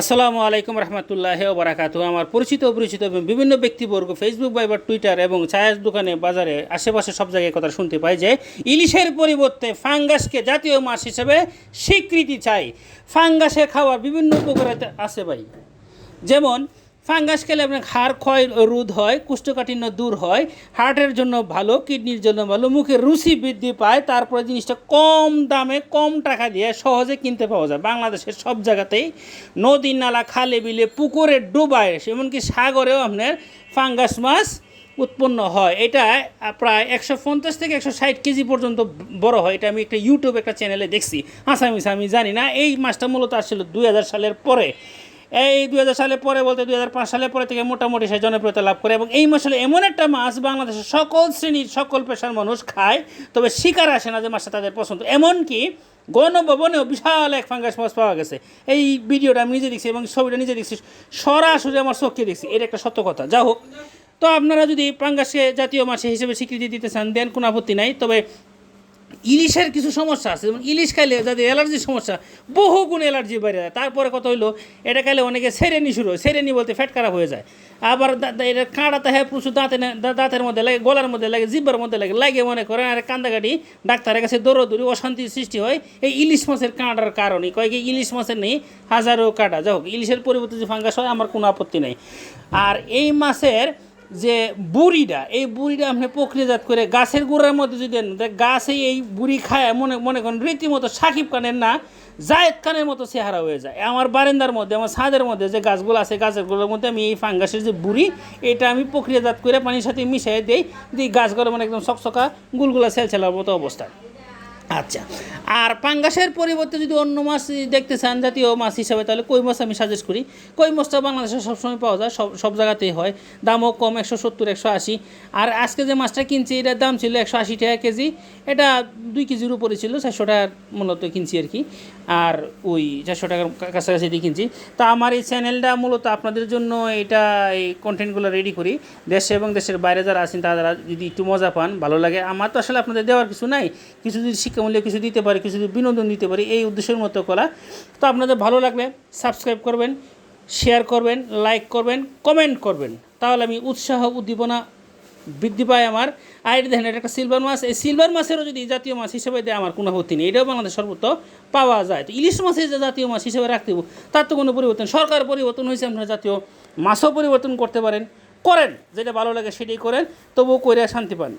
আসসালামু আলাইকুম রহমতুল্লাহ বারাকাতু আমার পরিচিত অপরিচিত এবং বিভিন্ন ব্যক্তিবর্গ ফেসবুক বাইবার টুইটার এবং ছায়ার দোকানে, বাজারে, আশেপাশে সব জায়গায় কথা শুনতে পাই যে ইলিশের পরিবর্তে ফাঙ্গাসকে জাতীয় মাছ হিসেবে স্বীকৃতি চাই। ফাঙ্গাসের খাওয়ার বিভিন্ন উপকারিতা আছে ভাই। যেমন ফাঙ্গাস খেলে আপনার হাড় ক্ষয়, রোধ হয়, কুষ্ঠকাঠিন্য দূর হয়, হার্টের জন্য ভালো, কিডনির জন্য ভালো মুখের রুচি বৃদ্ধি পায়, তারপরে জিনিসটা কম দামে, কম টাকা দিয়ে সহজে কিনতে পাওয়া যায়। বাংলাদেশের সব জায়গাতেই নদী, নালা, খালে বিলে, পুকুরে ডুবায় এমনকি সাগরেও আপনার ফাঙ্গাস মাছ উৎপন্ন হয়। এটা প্রায় একশো পঞ্চাশ থেকে একশো ষাট কেজি পর্যন্ত বড় হয়। এটা আমি একটা ইউটিউব একটা চ্যানেলে দেখছি। আসামিস আমি জানি না। এই মাছটা মূলত আসছিল দুই হাজার সালের পরে। এই দুই হাজার সালে পরে বলতে দুই সালের পরে থেকে মোটামুটি সে জনপ্রিয়তা লাভ করে এবং এই মাছ হলো এমন একটা মাছ বাংলাদেশের সকল শ্রেণির সকল পেশার মানুষ খায়, তবে শিকার আসে না যে মাছটা তাদের পছন্দ। এমনকি গণভবনেও বিশাল এক ফাঙ্গাস মাছ পাওয়া গেছে। এই ভিডিওটা আমি নিজে দেখছি এবং ছবিটা নিজে দেখছি, সরাসরি আমার চোখকে দেখছি। এটা একটা সত্য কথা। যা হোক, তো আপনারা যদি পাঙ্গাসকে জাতীয় মাছ হিসেবে স্বীকৃতি দিতে চান, দেন কোনো আপত্তি নাই। তবে ইলিশের কিছু সমস্যা আছে। যেমন ইলিশ খাইলে যাদের অ্যালার্জির সমস্যা, বহু গুণ অ্যালার্জি বেড়ে যায়। তারপরে কথা হইল, এটা খাইলে অনেকে সেরেনি শুরু হয়। সেরেনি বলতে ফ্যাট খারাপ হয়ে যায়। আবার এটা কাঁড়াতে হ্যাঁ প্রচুর দাঁতে দাঁতের মধ্যে লাগে, গলার মধ্যে লাগে, জিব্বার মধ্যে লাগে। লাগে মনে করেন, আর কান্দাকাটি ডাক্তারের কাছে দৌড়দৌড়ি অশান্তির সৃষ্টি হয় এই ইলিশ মাছের কাঁটার কারণে। কয় কি ইলিশ মাছের নেই, হাজারো কাঁটা যাই হোক, ইলিশের পরিবর্তে যে ফাঙ্গাস হয়, আমার কোনো আপত্তি নেই। আর এই মাছের যে বুড়িটা, এই বুড়িটা আপনি প্রক্রিয়াজাত করে গাছের গোড়ার মধ্যে যদি গাছে এই বুড়ি খায় মনে মনে করেন রীতিমতো সাকিব খানের না, জায়েদ খানের মতো চেহারা হয়ে যায়। আমার বারান্দার মধ্যে, আমার ছাদের মধ্যে যে গাছগুলো আছে গাছগুলোর মধ্যে আমি এই ফাঙ্গাসের যে বুড়ি, এটা আমি প্রক্রিয়াজাত করে পানির সাথে মিশিয়ে দিই। দিই গাছগুলো মানে একদম সকসকা গুলগুলা ছেলছেলার মতো অবস্থা। আচ্ছা। আর পাঙ্গাসের পরিবর্তে যদি অন্য মাছ দেখতে চান, জাতীয় মাছ হিসাবে, তাহলে কই মাছ আমি সাজেস্ট করি? কই মাছটা বাংলাদেশে সবসময় পাওয়া যায়, সব সব জায়গাতেই হয়। দামও কম, একশো সত্তর, একশো আশি। আর আজকে যে মাছটা কিনছি, এটার দাম ছিল একশো আশি টাকা কেজি। এটা দুই কেজির উপরে ছিল, চারশো টাকার মূলত কিনছি আর কি। আর ওই চারশো টাকার কাছাকাছি দিয়ে কিনছি। তা আমার এই চ্যানেলটা মূলত আপনাদের জন্য এটা এই কন্টেন্টগুলো রেডি করি। দেশে এবং দেশের বাইরে যারা আছেন, তারা যদি একটু মজা পান, ভালো লাগে। আমার তো আসলে আপনাদের দেওয়ার কিছু নাই। কিছু যদি শিক্ষামূল্য কিছু দিতে পারি, কিছু বিনোদন দিতে পারি, এই উদ্দেশ্যের মতো করা। তো আপনাদের ভালো লাগলে সাবস্ক্রাইব করবেন শেয়ার করবেন লাইক করবেন কমেন্ট করবেন। তাহলে আমি উৎসাহ উদ্দীপনা বৃদ্ধি পায় আমার। আর দেখেন, এটা একটা সিলভার মাছ। এই সিলভার মাছেরও যদি জাতীয় মাছ হিসেবে দেয়, আমার কোনো আপত্তি নেই। এটাও বাংলাদেশ সর্বত্র পাওয়া যায়। তো ইলিশ মাছের যে জাতীয় মাছ হিসেবে রাখতে তার তো কোনো পরিবর্তন সরকার পরিবর্তন হয়েছে, আপনারা জাতীয় মাছও পরিবর্তন করতে পারেন। করেন, যেটা ভালো লাগে সেটাই করেন। তবুও করে শান্তি পান।